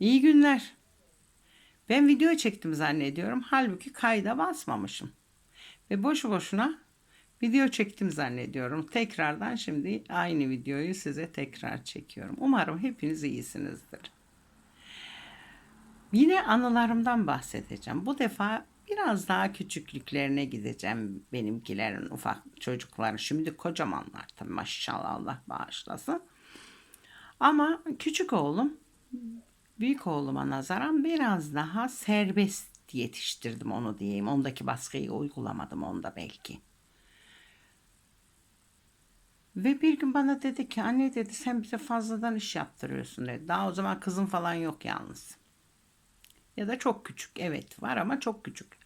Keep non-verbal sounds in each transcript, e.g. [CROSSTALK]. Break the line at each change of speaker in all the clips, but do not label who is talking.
İyi günler. Ben video çektim zannediyorum. Halbuki kayda basmamışım. Ve boşu boşuna video çektim zannediyorum. Tekrardan şimdi aynı videoyu size tekrar çekiyorum. Umarım hepiniz iyisinizdir. Yine anılarımdan bahsedeceğim. Bu defa biraz daha küçüklüklerine gideceğim benimkilerin ufak çocukları. Şimdi kocamanlar tabii maşallah Allah bağışlasın. Ama küçük oğlum büyük oğluma nazaran biraz daha serbest yetiştirdim onu diyeyim. Ondaki baskıyı uygulamadım onda belki. Ve bir gün bana dedi ki anne dedi sen bize fazladan iş yaptırıyorsun dedi. Daha o zaman kızım falan yok yalnız. Ya da çok küçük. Evet var ama çok küçük.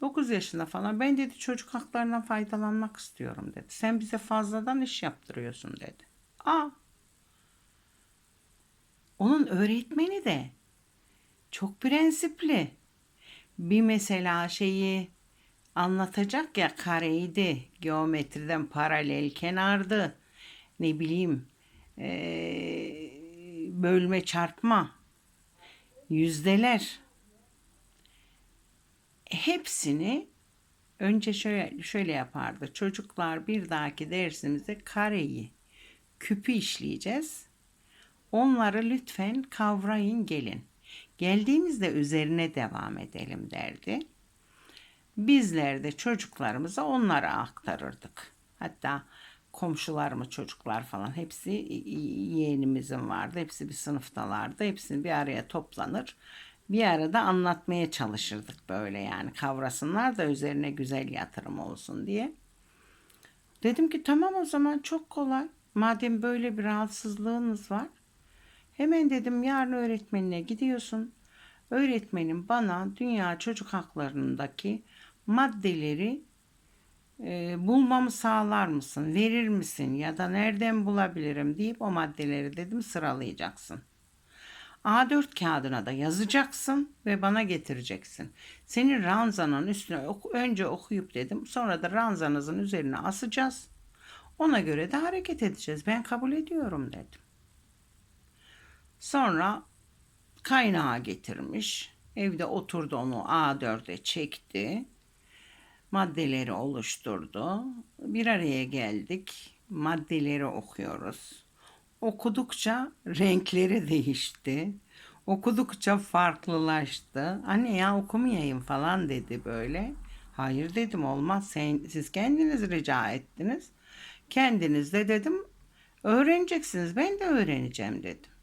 9 yaşında falan ben dedi çocuk haklarından faydalanmak istiyorum dedi. Sen bize fazladan iş yaptırıyorsun dedi. Aa. Onun öğretmeni de çok prensipli. Bir mesela şeyi anlatacak ya kareydi, geometriden paralel kenardı, ne bileyim eee, bölme çarpma, yüzdeler hepsini önce şöyle şöyle yapardı. Çocuklar bir dahaki dersimizde kareyi, küpü işleyeceğiz. Onları lütfen kavrayın gelin. Geldiğimizde üzerine devam edelim derdi. Bizler de çocuklarımıza onlara aktarırdık. Hatta komşularımı çocuklar falan hepsi yeğenimizin vardı. Hepsi bir sınıftalardı. Hepsini bir araya toplanır. Bir arada anlatmaya çalışırdık böyle yani kavrasınlar da üzerine güzel yatırım olsun diye. Dedim ki tamam o zaman çok kolay. Madem böyle bir rahatsızlığınız var. Hemen dedim yarın öğretmenine gidiyorsun. Öğretmenim bana dünya çocuk haklarındaki maddeleri e, bulmamı sağlar mısın? Verir misin? Ya da nereden bulabilirim deyip o maddeleri dedim sıralayacaksın. A4 kağıdına da yazacaksın ve bana getireceksin. Senin ranzanın üstüne oku- önce okuyup dedim. Sonra da ranzanızın üzerine asacağız. Ona göre de hareket edeceğiz. Ben kabul ediyorum dedim. Sonra kaynağı getirmiş. Evde oturdu onu A4'e çekti. Maddeleri oluşturdu. Bir araya geldik. Maddeleri okuyoruz. Okudukça renkleri değişti. Okudukça farklılaştı. Anne ya okumayayım falan dedi böyle. Hayır dedim olmaz. Sen, siz kendiniz rica ettiniz. Kendiniz de dedim öğreneceksiniz. Ben de öğreneceğim dedim.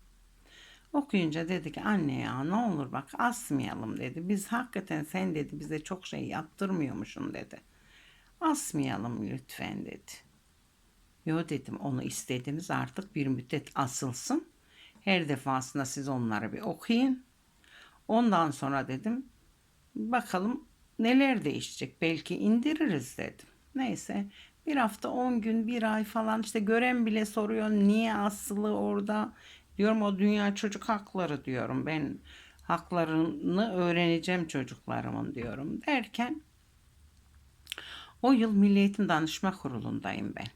Okuyunca dedi ki anne ya ne olur bak asmayalım dedi. Biz hakikaten sen dedi bize çok şey yaptırmıyormuşsun dedi. Asmayalım lütfen dedi. Yo dedim onu istediniz artık bir müddet asılsın. Her defasında siz onları bir okuyun. Ondan sonra dedim bakalım neler değişecek belki indiririz dedim. Neyse bir hafta on gün bir ay falan işte gören bile soruyor niye asılı orada diyorum o dünya çocuk hakları diyorum ben haklarını öğreneceğim çocuklarımın diyorum derken o yıl Milli Eğitim Danışma Kurulu'ndayım ben.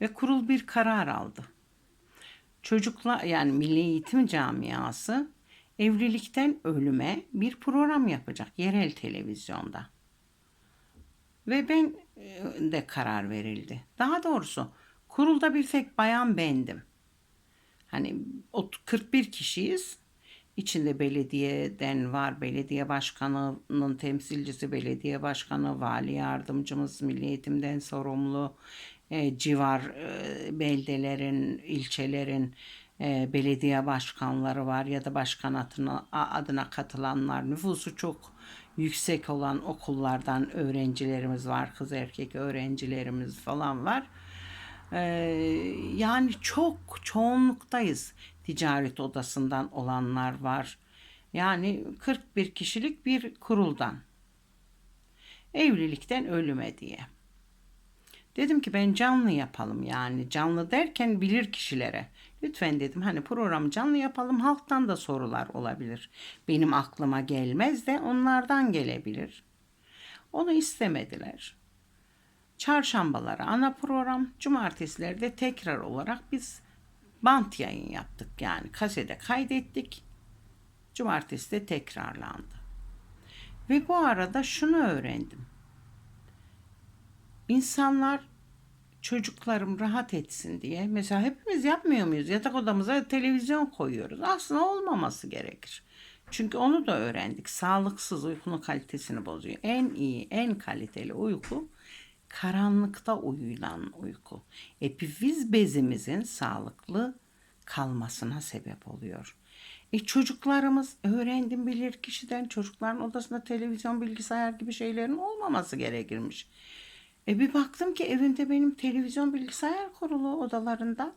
Ve kurul bir karar aldı. Çocukla yani Milli Eğitim Camiası evlilikten ölüme bir program yapacak yerel televizyonda. Ve ben e, de karar verildi. Daha doğrusu kurulda bir tek bayan bendim. Hani ot- 41 kişiyiz. İçinde belediyeden var, belediye başkanının temsilcisi, belediye başkanı, vali yardımcımız, milli eğitimden sorumlu, e, civar e, beldelerin, ilçelerin e, belediye başkanları var ya da başkan adına, adına katılanlar, nüfusu çok yüksek olan okullardan öğrencilerimiz var, kız erkek öğrencilerimiz falan var. Ee, yani çok çoğunluktayız. Ticaret odasından olanlar var. Yani 41 kişilik bir kuruldan. Evlilikten ölüme diye. Dedim ki ben canlı yapalım yani canlı derken bilir kişilere. Lütfen dedim hani program canlı yapalım halktan da sorular olabilir. Benim aklıma gelmez de onlardan gelebilir. Onu istemediler. Çarşambaları ana program, cumartesileri de tekrar olarak biz Bant yayın yaptık yani kasede kaydettik. Cumartesi de tekrarlandı. Ve bu arada şunu öğrendim. İnsanlar çocuklarım rahat etsin diye mesela hepimiz yapmıyor muyuz? Yatak odamıza televizyon koyuyoruz. Aslında olmaması gerekir. Çünkü onu da öğrendik. Sağlıksız uykunun kalitesini bozuyor. En iyi, en kaliteli uyku karanlıkta uyulan uyku. Epifiz bezimizin sağlıklı kalmasına sebep oluyor. E çocuklarımız öğrendim bilir kişiden çocukların odasında televizyon, bilgisayar gibi şeylerin olmaması gerekirmiş. E bir baktım ki evimde benim televizyon, bilgisayar kurulu odalarında.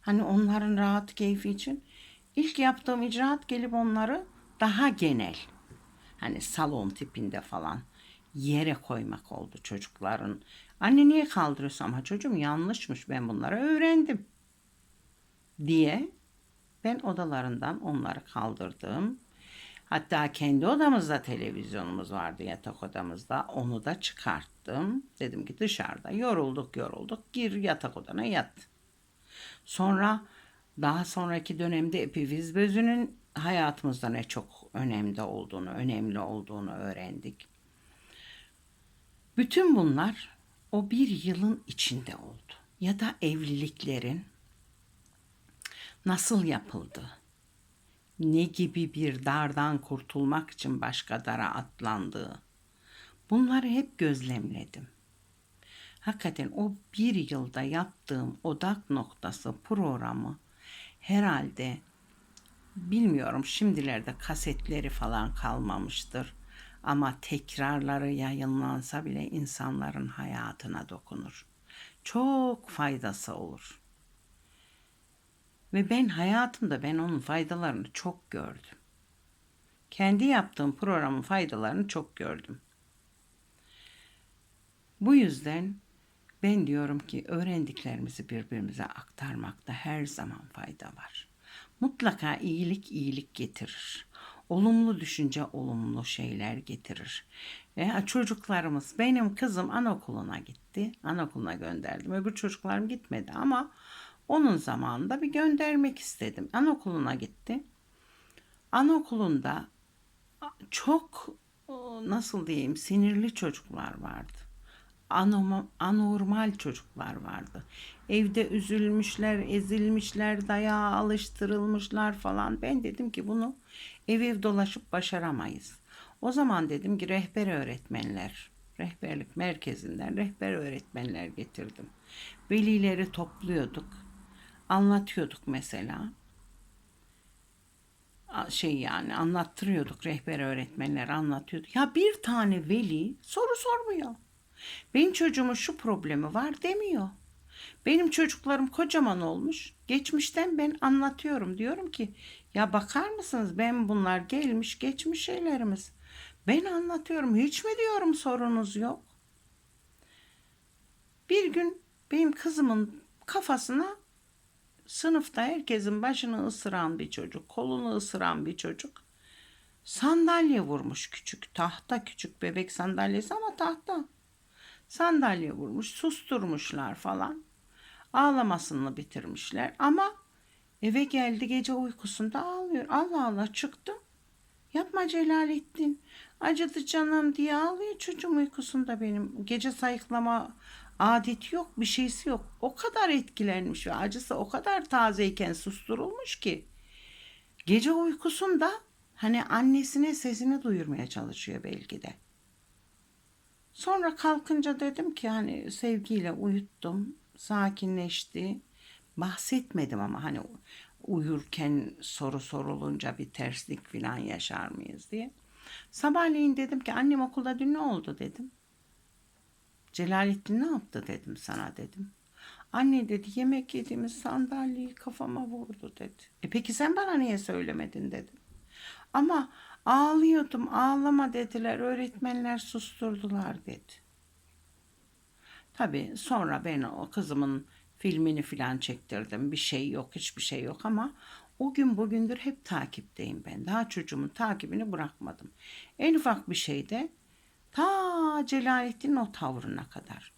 Hani onların rahat keyfi için. İlk yaptığım icraat gelip onları daha genel hani salon tipinde falan yere koymak oldu çocukların. Anne niye kaldırıyorsun ama çocuğum yanlışmış ben bunları öğrendim diye ben odalarından onları kaldırdım. Hatta kendi odamızda televizyonumuz vardı yatak odamızda. Onu da çıkarttım. Dedim ki dışarıda yorulduk yorulduk gir yatak odana yat. Sonra daha sonraki dönemde epifiz bezinin hayatımızda ne çok önemli olduğunu, önemli olduğunu öğrendik. Bütün bunlar o bir yılın içinde oldu. Ya da evliliklerin nasıl yapıldı? Ne gibi bir dardan kurtulmak için başka dara atlandığı. Bunları hep gözlemledim. Hakikaten o bir yılda yaptığım odak noktası programı herhalde bilmiyorum şimdilerde kasetleri falan kalmamıştır. Ama tekrarları yayınlansa bile insanların hayatına dokunur. Çok faydası olur. Ve ben hayatımda ben onun faydalarını çok gördüm. Kendi yaptığım programın faydalarını çok gördüm. Bu yüzden ben diyorum ki öğrendiklerimizi birbirimize aktarmakta her zaman fayda var. Mutlaka iyilik iyilik getirir. Olumlu düşünce olumlu şeyler getirir. Veya çocuklarımız benim kızım anaokuluna gitti. Anaokuluna gönderdim. Öbür çocuklarım gitmedi ama onun zamanında bir göndermek istedim. Anaokuluna gitti. Anaokulunda çok nasıl diyeyim sinirli çocuklar vardı. Anoma, anormal çocuklar vardı. Evde üzülmüşler, ezilmişler, dayağa alıştırılmışlar falan. Ben dedim ki bunu ev ev dolaşıp başaramayız. O zaman dedim ki rehber öğretmenler, rehberlik merkezinden rehber öğretmenler getirdim. Velileri topluyorduk. Anlatıyorduk mesela şey yani anlattırıyorduk rehber öğretmenler anlatıyordu. Ya bir tane veli soru sormuyor. Benim çocuğumun şu problemi var demiyor. Benim çocuklarım kocaman olmuş. Geçmişten ben anlatıyorum. Diyorum ki ya bakar mısınız ben bunlar gelmiş geçmiş şeylerimiz. Ben anlatıyorum. Hiç mi diyorum sorunuz yok. Bir gün benim kızımın kafasına sınıfta herkesin başını ısıran bir çocuk, kolunu ısıran bir çocuk sandalye vurmuş küçük. Tahta küçük bebek sandalyesi ama tahta. Sandalye vurmuş, susturmuşlar falan. Ağlamasını bitirmişler ama eve geldi gece uykusunda ağlıyor. Allah Allah çıktım. Yapma Celalettin. Acıdı canım diye ağlıyor çocuğum uykusunda benim. Gece sayıklama adeti yok, bir şeysi yok. O kadar etkilenmiş ve acısı o kadar tazeyken susturulmuş ki. Gece uykusunda hani annesine sesini duyurmaya çalışıyor belki de. Sonra kalkınca dedim ki hani sevgiyle uyuttum, sakinleşti. Bahsetmedim ama hani uyurken soru sorulunca bir terslik falan yaşar mıyız diye. Sabahleyin dedim ki annem okulda dün ne oldu dedim. Celalettin ne yaptı dedim sana dedim. Anne dedi yemek yediğimiz sandalyeyi kafama vurdu dedi. E peki sen bana niye söylemedin dedim. Ama ağlıyordum ağlama dediler öğretmenler susturdular dedi. Tabii sonra ben o kızımın filmini filan çektirdim. Bir şey yok hiçbir şey yok ama o gün bugündür hep takipteyim ben. Daha çocuğumun takibini bırakmadım. En ufak bir şeyde Ta Celalettin'in o tavrına kadar.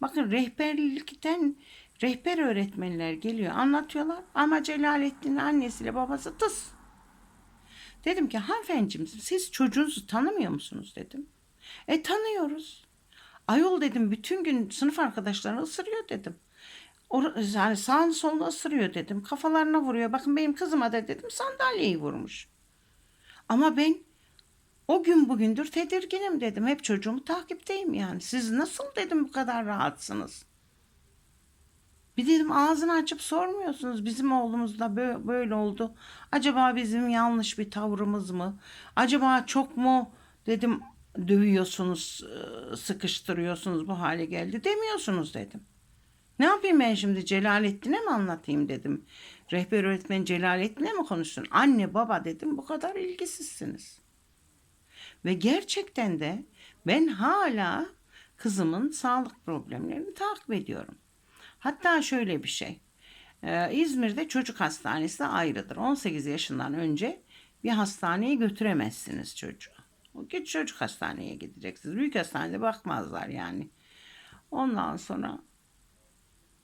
Bakın rehberlikten Rehber öğretmenler geliyor anlatıyorlar ama Celalettin'in annesiyle babası tıs. Dedim ki hanımefendiciğim siz çocuğunuzu tanımıyor musunuz dedim. E tanıyoruz. Ayol dedim bütün gün sınıf arkadaşlarını ısırıyor dedim. Or- yani sağını solunu ısırıyor dedim. Kafalarına vuruyor. Bakın benim kızıma da dedim sandalyeyi vurmuş. Ama ben o gün bugündür tedirginim dedim. Hep çocuğumu takipteyim yani. Siz nasıl dedim bu kadar rahatsınız? Bir dedim ağzını açıp sormuyorsunuz. Bizim oğlumuz da bö- böyle oldu. Acaba bizim yanlış bir tavrımız mı? Acaba çok mu dedim dövüyorsunuz, ıı, sıkıştırıyorsunuz bu hale geldi demiyorsunuz dedim. Ne yapayım ben şimdi Celalettin'e mi anlatayım dedim. Rehber öğretmen Celalettin'e mi konuşsun? Anne baba dedim bu kadar ilgisizsiniz. Ve gerçekten de ben hala kızımın sağlık problemlerini takip ediyorum. Hatta şöyle bir şey. Ee, İzmir'de çocuk hastanesi ayrıdır. 18 yaşından önce bir hastaneye götüremezsiniz çocuğu. Git çocuk hastaneye gideceksiniz. Büyük hastanede bakmazlar yani. Ondan sonra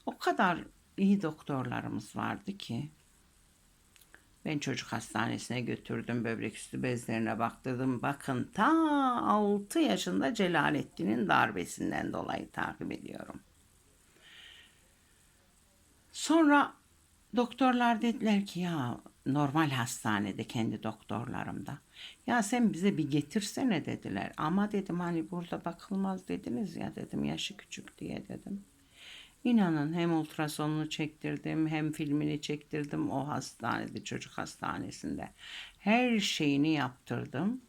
o kadar iyi doktorlarımız vardı ki ben çocuk hastanesine götürdüm. Böbrek üstü bezlerine baktırdım. Bakın ta 6 yaşında Celalettin'in darbesinden dolayı takip ediyorum. Sonra doktorlar dediler ki ya normal hastanede kendi doktorlarımda. Ya sen bize bir getirsene dediler. Ama dedim hani burada bakılmaz dediniz ya dedim yaşı küçük diye dedim. İnanın hem ultrasonunu çektirdim hem filmini çektirdim o hastanede çocuk hastanesinde. Her şeyini yaptırdım.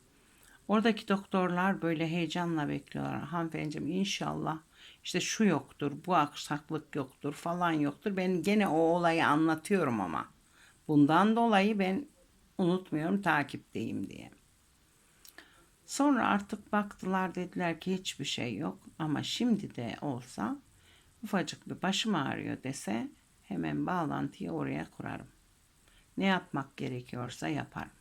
Oradaki doktorlar böyle heyecanla bekliyorlar. Hanımefendiciğim inşallah işte şu yoktur, bu aksaklık yoktur falan yoktur. Ben gene o olayı anlatıyorum ama. Bundan dolayı ben unutmuyorum takipteyim diye. Sonra artık baktılar dediler ki hiçbir şey yok ama şimdi de olsa ufacık bir başım ağrıyor dese hemen bağlantıyı oraya kurarım. Ne yapmak gerekiyorsa yaparım.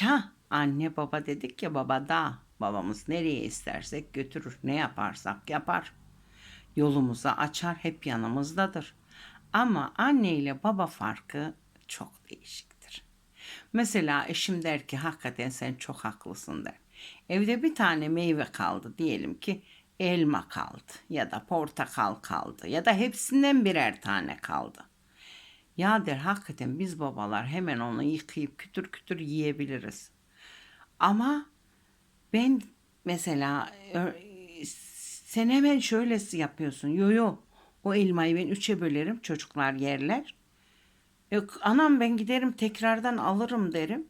Ha anne baba dedik ya baba da babamız nereye istersek götürür ne yaparsak yapar. Yolumuzu açar hep yanımızdadır. Ama anne ile baba farkı çok değişiktir. Mesela eşim der ki hakikaten sen çok haklısın der. Evde bir tane meyve kaldı diyelim ki elma kaldı ya da portakal kaldı ya da hepsinden birer tane kaldı. Ya der hakikaten biz babalar hemen onu yıkayıp kütür kütür yiyebiliriz. Ama ben mesela sen hemen şöyle yapıyorsun. Yo yo o elmayı ben üçe bölerim çocuklar yerler. Yok anam ben giderim tekrardan alırım derim.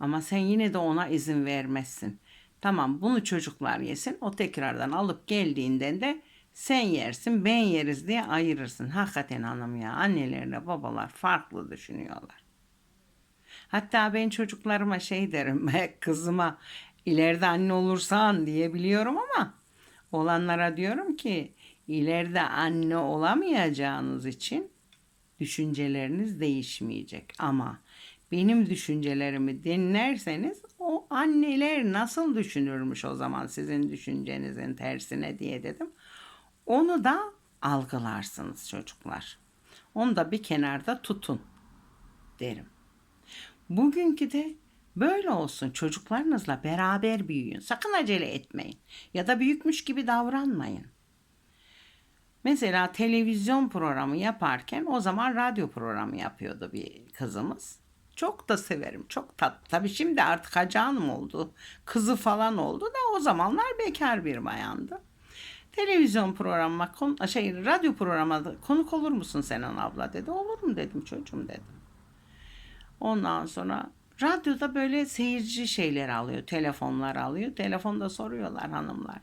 Ama sen yine de ona izin vermezsin. Tamam bunu çocuklar yesin. O tekrardan alıp geldiğinden de sen yersin ben yeriz diye ayırırsın. Hakikaten hanım ya annelerle babalar farklı düşünüyorlar. Hatta ben çocuklarıma şey derim [LAUGHS] kızıma ileride anne olursan diyebiliyorum ama olanlara diyorum ki ileride anne olamayacağınız için düşünceleriniz değişmeyecek ama benim düşüncelerimi dinlerseniz o anneler nasıl düşünürmüş o zaman sizin düşüncenizin tersine diye dedim. Onu da algılarsınız çocuklar. Onu da bir kenarda tutun derim. Bugünkü de böyle olsun çocuklarınızla beraber büyüyün. Sakın acele etmeyin ya da büyükmüş gibi davranmayın. Mesela televizyon programı yaparken o zaman radyo programı yapıyordu bir kızımız. Çok da severim. Çok tatlı. Tabii şimdi artık hacı oldu. Kızı falan oldu da o zamanlar bekar bir bayandı. Televizyon programı, şey radyo programı konuk olur musun Senan abla dedi. Olurum dedim çocuğum dedim. Ondan sonra radyoda böyle seyirci şeyler alıyor, telefonlar alıyor. Telefonda soruyorlar hanımlar.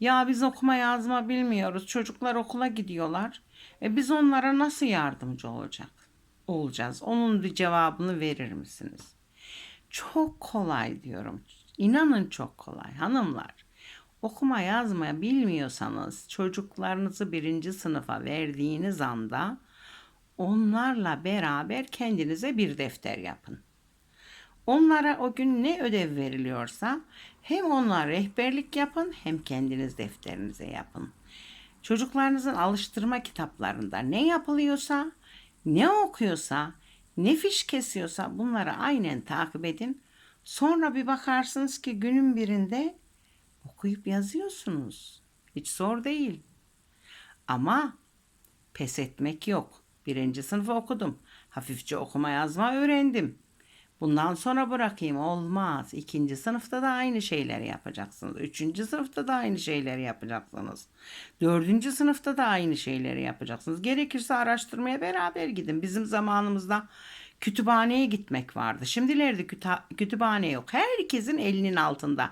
Ya biz okuma yazma bilmiyoruz. Çocuklar okula gidiyorlar. E biz onlara nasıl yardımcı olacak? Olacağız. Onun bir cevabını verir misiniz? Çok kolay diyorum. İnanın çok kolay hanımlar. Okuma yazma bilmiyorsanız çocuklarınızı birinci sınıfa verdiğiniz anda onlarla beraber kendinize bir defter yapın. Onlara o gün ne ödev veriliyorsa hem onlar rehberlik yapın hem kendiniz defterinize yapın. Çocuklarınızın alıştırma kitaplarında ne yapılıyorsa, ne okuyorsa, ne fiş kesiyorsa bunları aynen takip edin. Sonra bir bakarsınız ki günün birinde okuyup yazıyorsunuz. Hiç zor değil. Ama pes etmek yok. Birinci sınıfı okudum. Hafifçe okuma yazma öğrendim. Bundan sonra bırakayım olmaz. İkinci sınıfta da aynı şeyleri yapacaksınız. Üçüncü sınıfta da aynı şeyleri yapacaksınız. Dördüncü sınıfta da aynı şeyleri yapacaksınız. Gerekirse araştırmaya beraber gidin. Bizim zamanımızda kütüphaneye gitmek vardı. Şimdilerde kütü- kütüphane yok. Herkesin elinin altında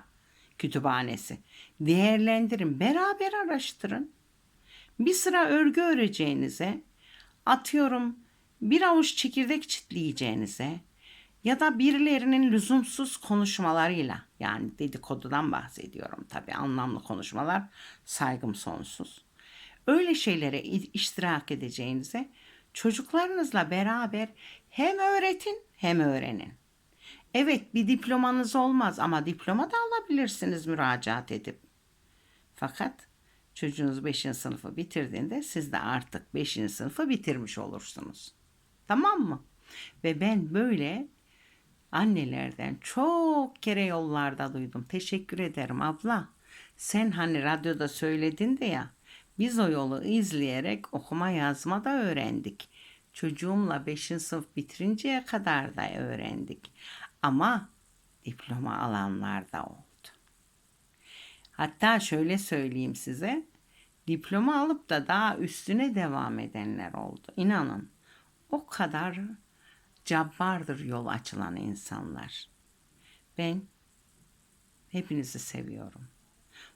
kütüphanesi. Değerlendirin, beraber araştırın. Bir sıra örgü öreceğinize, atıyorum bir avuç çekirdek çitleyeceğinize ya da birilerinin lüzumsuz konuşmalarıyla yani dedikodudan bahsediyorum tabii anlamlı konuşmalar saygım sonsuz. Öyle şeylere iştirak edeceğinize çocuklarınızla beraber hem öğretin hem öğrenin. Evet bir diplomanız olmaz ama diploma da alabilirsiniz müracaat edip. Fakat çocuğunuz 5. sınıfı bitirdiğinde siz de artık 5. sınıfı bitirmiş olursunuz. Tamam mı? Ve ben böyle annelerden çok kere yollarda duydum. Teşekkür ederim abla. Sen hani radyoda söyledin de ya. Biz o yolu izleyerek okuma yazma da öğrendik. Çocuğumla 5. sınıf bitirinceye kadar da öğrendik. Ama diploma alanlar da oldu. Hatta şöyle söyleyeyim size. Diploma alıp da daha üstüne devam edenler oldu. İnanın o kadar cabbardır yol açılan insanlar. Ben hepinizi seviyorum.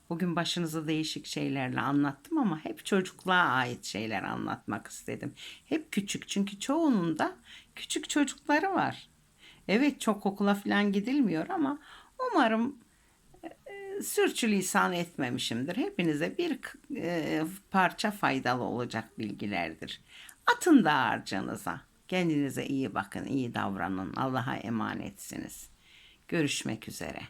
Bugün başınızı değişik şeylerle anlattım ama hep çocukluğa ait şeyler anlatmak istedim. Hep küçük çünkü çoğunun da küçük çocukları var. Evet çok okula falan gidilmiyor ama umarım e, sürçülisan etmemişimdir. Hepinize bir e, parça faydalı olacak bilgilerdir. Atın da harcanıza. Kendinize iyi bakın, iyi davranın. Allah'a emanetsiniz. Görüşmek üzere.